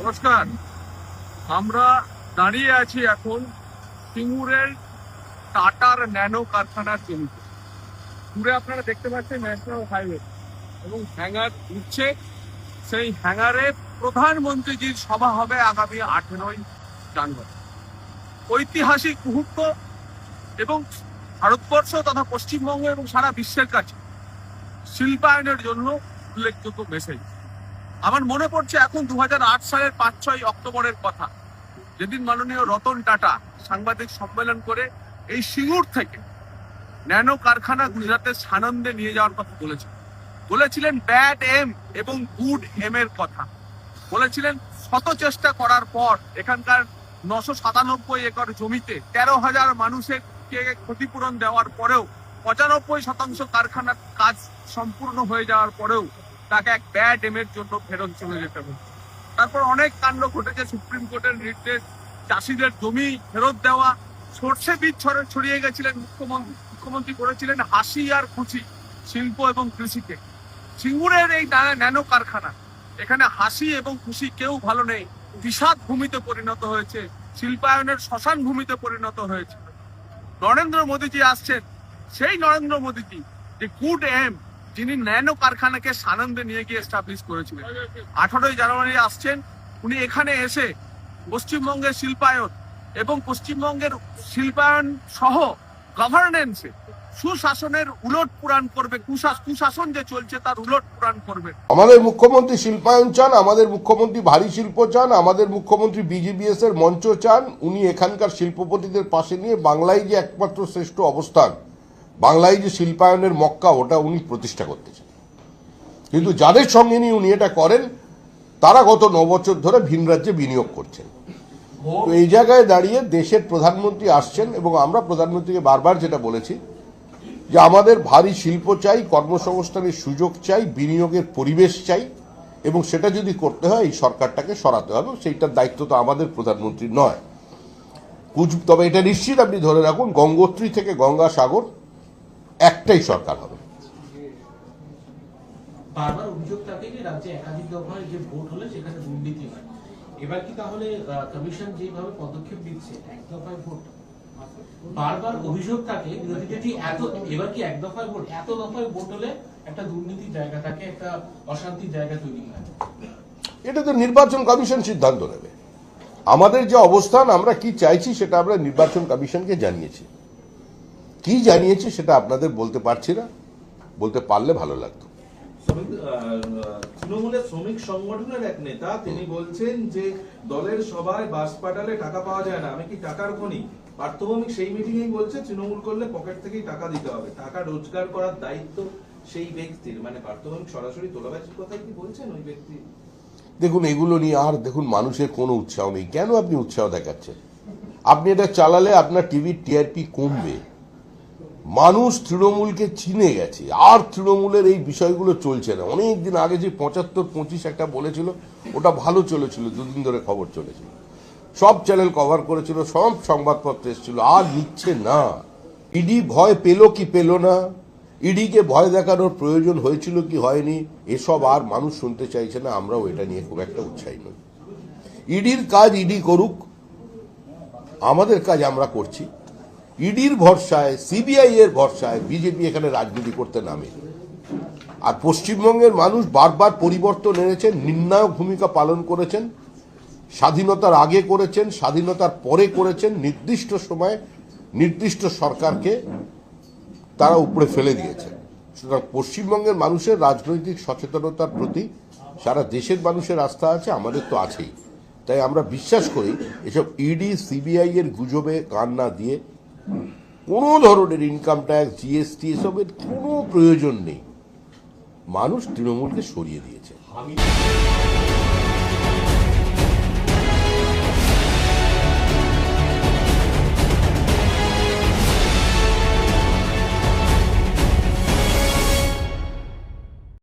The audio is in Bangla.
নমস্কার। আমরা দাঁড়িয়ে আছি এখন সিঙ্গুরের টাটার ন্যানো কারখানার জমিতে। দূরে আপনারা দেখতে পাচ্ছেন ন্যাশনাল হাইওয়ে এবং হ্যাঙ্গার উঠছে। সেই হ্যাঙ্গারে প্রধানমন্ত্রীজির সভা হবে আগামী আঠেরোই জানুয়ারি। ঐতিহাসিক মুহূর্ত এবং ভারতবর্ষ তথা পশ্চিমবঙ্গ এবং সারা বিশ্বের কাছে শিল্পায়নের জন্য উল্লেখযোগ্য মেসেজ আমার মনে পড়ছে এখন দু হাজার আট সালের পাঁচ, ছয় অক্টোবরের কথা। যেদিন মাননীয় রতন টাটা সাংবাদিক সম্মেলন করে এই সিঙ্গুর থেকে ন্যানো কারখানা গুজরাটের সানন্দে নিয়ে যাওয়ার কথা বলেছিলেন বলেছিলেন ব্যাড এম এবং গুড এম এর কথা। বলেছিলেন শত চেষ্টা করার পর এখানকার নশো সাতানব্বই একর জমিতে তেরো হাজার মানুষের ক্ষতিপূরণ দেওয়ার পরেও পঁচানব্বই শতাংশ কারখানার কাজ সম্পূর্ণ হয়ে যাওয়ার পরেও তাকে এক ব্যাড এমের জন্য ফেরত চলে যেতে হবে। তারপর অনেক কাণ্ড ঘটেছে, সুপ্রিম কোর্টের নির্দেশ, চাষিদের জমি ফেরত দেওয়া, সর্ষে বীজ ছড়িয়ে গেছিলেন মুখ্যমন্ত্রী মুখ্যমন্ত্রী করেছিলেন হাসি আর খুশি শিল্প এবং কৃষিকে। সিঙ্গুরের এই ন্যানো কারখানা এখানে হাসি এবং খুশি কেউ ভালো নেই। বিষাদ ভূমিতে পরিণত হয়েছে, শিল্পায়নের শ্মশান ভূমিতে পরিণত হয়েছে। নরেন্দ্র মোদীজি আসছেন। সেই নরেন্দ্র মোদীজি যে গুড এম যিনি ন্যানো কারখানাকে সানন্দে নিয়ে গিয়ে এস্টাবলিশ করেছিলেন। আঠারোই জানুয়ারি আসছেন, উনি এখানে এসে পশ্চিমবঙ্গের শিল্পায়ন এবং পশ্চিমবঙ্গের শিল্পায়ন সহ গভর্নেন্সে সুশাসনের উলট পুরাণ করবে কুশাস কুশাসন যে চলছে তার উলট পুরাণ করবে। আমাদের মুখ্যমন্ত্রী শিল্পায়ন চান, আমাদের মুখ্যমন্ত্রী ভারী শিল্প চান, আমাদের মুখ্যমন্ত্রী বিজিবিএস এর মঞ্চ চান, উনি এখানকার শিল্পপতিদের পাশে নিয়ে বাংলায় যে একমাত্র শ্রেষ্ঠ অবস্থান বাংলায় যে শিল্পায়নের মক্কা, ওটা উনি প্রতিষ্ঠা করতে চান কিন্তু যাদের সঙ্গে নিয়ে উনি এটা করেন, তারা গত ন বছর ধরে ভিন রাজ্যে বিনিয়োগ করছেন। তো এই জায়গায় দাঁড়িয়ে দেশের প্রধানমন্ত্রী আসছেন এবং আমরা প্রধানমন্ত্রীকে বারবার যেটা বলেছি, যে আমাদের ভারী শিল্প চাই, কর্মসংস্থানের সুযোগ চাই, বিনিয়োগের পরিবেশ চাই, এবং সেটা যদি করতে হয়, এই সরকারটাকে সরাতে হবে সেইটার দায়িত্ব তো আমাদের প্রধানমন্ত্রী নয়। কুচ তবে এটা নিশ্চিত আপনি ধরে রাখুন, গঙ্গোত্রী থেকে গঙ্গাসাগর একটাই সরকার হবে। বারবার অভিযোগ থাকে যে রাজ্যে একাধিক দফায় যে ভোট হলে সেখানে দুর্নীতি হয়। এবার কি তাহলে কমিশন যেভাবে পদক্ষেপ দিচ্ছে এক দফায় ভোট? বারবার অভিযোগ থাকে বিরোধীদের যে এত এবার কি এক দফায় ভোট? এত দফায় ভোট হলে একটা দুর্নীতির জায়গা থাকে একটা অশান্তির জায়গা তৈরি হয়। এটা তো নির্বাচন কমিশন সিদ্ধান্ত নেবে। আমাদের যে অবস্থান আমরা কি চাইছি সেটা আমরা নির্বাচন কমিশনকে জানিয়েছি। কি জানিয়েছি সেটা আপনাদের বলতে পারছি না। বলতে পারলে ভালো লাগতো। তৃণমূলের শ্রমিক সংগঠনের এক নেতা তিনি বলছেন যে দলের সভায় বাস পাঠালে টাকা পাওয়া যায় না। আমি কি টাকার খনি? পার্থভৌমিক সেই মিটিংয়েই বলছে তৃণমূল করলে পকেট থেকেই টাকা দিতে হবে। টাকা রোজগার করার দায়িত্ব সেই ব্যক্তির। মানে পার্থভৌমিক সরাসরি তোলাবাজির কথাই কি বলছেন ওই ব্যক্তি? দেখুন এগুলো নিয়ে আর দেখুন মানুষের কোনো উৎসাহ নেই। কেন আপনি উৎসাহ দেখাচ্ছেন? আপনি এটা চালালে আপনার টিভির টিআরপি কমবে। মানুষ তৃণমূলকে চিনে গেছে। আর তৃণমূলের এই বিষয়গুলো চলছে না। অনেক দিন আগে যে পঁচাত্তর, পঁচিশ একটা বলেছিল, ওটা ভালো চলেছিল, দুদিন ধরে খবর চলেছিল। সব চ্যানেল কভার করেছিল, সব সংবাদপত্র এসেছিল, আর নিচ্ছে না। ইডি ভয় পেল কি পেল না? ইডিকে ভয় দেখানোর প্রয়োজন হয়েছিল কি হয়নি? এসব আর মানুষ শুনতে চাইছে না, আমরাও এটা নিয়ে খুব একটা উৎসাহী নই। ইডির কাজ ইডি করুক, আমাদের কাজ আমরা করছি। ইডির ভরসায়, সিবিআই এর ভরসায় বিজেপি এখানে রাজনীতি করতে নামে। আর পশ্চিমবঙ্গের মানুষ বারবার পরিবর্তন এনেছেন, নির্ণায়ক ভূমিকা পালন করেছেন, স্বাধীনতার আগে করেছেন, স্বাধীনতার পরে করেছেন, নির্দিষ্ট সময়ে নির্দিষ্ট সরকারকে তারা উপরে ফেলে দিয়েছেন। সুতরাং পশ্চিমবঙ্গের মানুষের রাজনৈতিক সচেতনতার প্রতি সারা দেশের মানুষের আস্থা আছে, আমাদের তো আছেই। তাই আমরা বিশ্বাস করি, এসব ইডি, সিবিআই এর গুজবে কান না দিয়ে কোনো ধরনের ইনকাম ট্যাক্স জিএসটি এসবের কোনো প্রয়োজন নেই। মানুষ তৃণমূলকে সরিয়ে দিয়েছে।